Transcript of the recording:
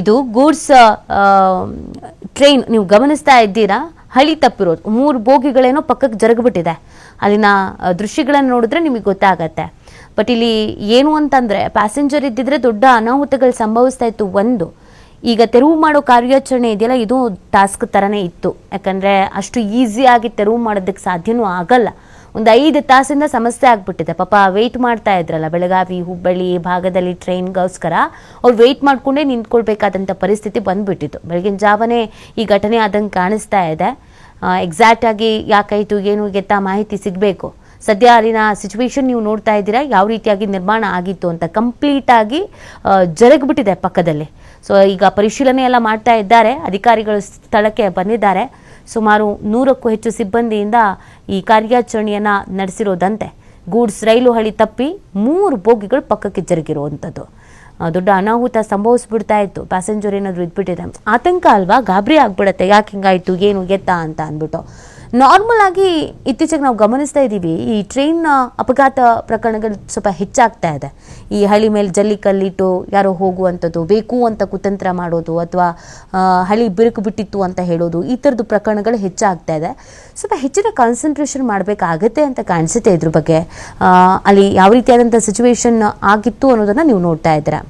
ಇದು goods train, ನೀವು ಗಮನಿಸ್ತಾ ಇದ್ದೀರಾ? ಹಳಿ ತಪ್ಪಿರೋದು. ಮೂರು ಬೋಗಿಗಳೇನೋ ಪಕ್ಕಕ್ಕೆ ಜರುಗಿಬಿಟ್ಟಿದೆ. ಅಲ್ಲಿನ ದೃಶ್ಯಗಳನ್ನು ನೋಡಿದ್ರೆ ನಿಮಗೆ ಗೊತ್ತಾಗತ್ತೆ. ಬಟ್ ಇಲ್ಲಿ ಏನು ಅಂತಂದ್ರೆ ಪ್ಯಾಸೆಂಜರ್ ಇದ್ದಿದ್ರೆ ದೊಡ್ಡ ಅನಾಹುತಗಳು ಸಂಭವಿಸ್ತಾ ಇತ್ತು ಒಂದು. ಈಗ ತೆರವು ಮಾಡೋ ಕಾರ್ಯಾಚರಣೆ ಇದೆಯಲ್ಲ, ಇದು ಟಾಸ್ಕ್ ಥರನೇ ಇತ್ತು. ಯಾಕಂದರೆ ಅಷ್ಟು ಈಸಿಯಾಗಿ ತೆರವು ಮಾಡೋದಕ್ಕೆ ಸಾಧ್ಯನೂ ಆಗಲ್ಲ. ಒಂದು ಐದು ತಾಸಿಂದ ಸಮಸ್ಯೆ ಆಗಿಬಿಟ್ಟಿದೆ. ಪಾಪ ವೆಯ್ಟ್ ಮಾಡ್ತಾ ಇದ್ರಲ್ಲ, ಬೆಳಗಾವಿ, ಹುಬ್ಬಳ್ಳಿ ಭಾಗದಲ್ಲಿ ಟ್ರೈನ್ಗೋಸ್ಕರ ಅವ್ರು ವೆಯ್ಟ್ ಮಾಡಿಕೊಂಡೇ ನಿಂತ್ಕೊಳ್ಬೇಕಾದಂಥ ಪರಿಸ್ಥಿತಿ ಬಂದ್ಬಿಟ್ಟಿತ್ತು. ಬೆಳಗಿನ ಜಾವನೇ ಈ ಘಟನೆ ಆದಂಗೆ ಕಾಣಿಸ್ತಾ ಇದೆ. ಎಕ್ಸಾಕ್ಟ್ ಆಗಿ ಯಾಕಾಯಿತು, ಏನು ಗೆತ್ತ ಮಾಹಿತಿ ಸಿಗಬೇಕು. ಸದ್ಯ ಅಲ್ಲಿನ ಸಿಚುವೇಶನ್ ನೀವು ನೋಡ್ತಾ ಇದ್ದೀರಾ? ಯಾವ ರೀತಿಯಾಗಿ ನಿರ್ಮಾಣ ಆಗಿತ್ತು ಅಂತ ಕಂಪ್ಲೀಟ್ ಆಗಿ ಜರುಗಿಬಿಟ್ಟಿದೆ ಪಕ್ಕದಲ್ಲಿ. ಸೊ ಈಗ ಪರಿಶೀಲನೆ ಎಲ್ಲ ಮಾಡ್ತಾ ಇದ್ದಾರೆ. ಅಧಿಕಾರಿಗಳು ಸ್ಥಳಕ್ಕೆ ಬಂದಿದ್ದಾರೆ. ಸುಮಾರು ನೂರಕ್ಕೂ ಹೆಚ್ಚು ಸಿಬ್ಬಂದಿಯಿಂದ ಈ ಕಾರ್ಯಾಚರಣೆಯನ್ನು ನಡೆಸಿರೋದಂತೆ. ಗೂಡ್ಸ್ ರೈಲು ಹಳಿ ತಪ್ಪಿ ಮೂರು ಬೋಗಿಗಳು ಪಕ್ಕಕ್ಕೆ ಜರುಗಿರುವಂಥದ್ದು. ದೊಡ್ಡ ಅನಾಹುತ ಸಂಭವಿಸ್ಬಿಡ್ತಾ ಇತ್ತು. ಪ್ಯಾಸೆಂಜರ್ ಏನಾದರೂ ಇದ್ಬಿಟ್ಟಿದೆ ಆತಂಕ ಅಲ್ವಾ? ಗಾಬರಿ ಆಗ್ಬಿಡತ್ತೆ. ಯಾಕೆ ಹಿಂಗಾಯಿತು? ಏನು ಎತ್ತ ಅಂತ ಅಂದ್ಬಿಟ್ಟು. ನಾರ್ಮಲ್ ಆಗಿ ಇತ್ತೀಚೆಗೆ ನಾವು ಗಮನಿಸ್ತಾ ಇದ್ದೀವಿ, ಈ ಟ್ರೈನ್ ಅಪಘಾತ ಪ್ರಕರಣಗಳು ಸ್ವಲ್ಪ ಹೆಚ್ಚಾಗ್ತಾ ಇದೆ. ಈ ಹಳಿ ಮೇಲೆ ಜಲ್ಲಿ ಕಲ್ಲಿಟ್ಟು ಯಾರೋ ಹೋಗುವಂಥದ್ದು, ಬೇಕು ಅಂತ ಕುತಂತ್ರ ಮಾಡೋದು ಅಥವಾ ಹಳಿ ಬಿರುಕು ಬಿಟ್ಟಿತ್ತು ಅಂತ ಹೇಳೋದು, ಈ ಥರದ್ದು ಪ್ರಕರಣಗಳು ಹೆಚ್ಚಾಗ್ತಾ ಇದೆ. ಸ್ವಲ್ಪ ಹೆಚ್ಚಿನ ಕಾನ್ಸಂಟ್ರೇಷನ್ ಮಾಡಬೇಕಾಗತ್ತೆ ಅಂತ ಕಾಣಿಸುತ್ತೆ ಇದ್ರ ಬಗ್ಗೆ. ಅಲ್ಲಿ ಯಾವ ರೀತಿಯಾದಂಥ ಸಿಚುವೇಶನ್ ಆಗಿತ್ತು ಅನ್ನೋದನ್ನು ನೀವು ನೋಡ್ತಾ ಇದ್ದೀರಾ.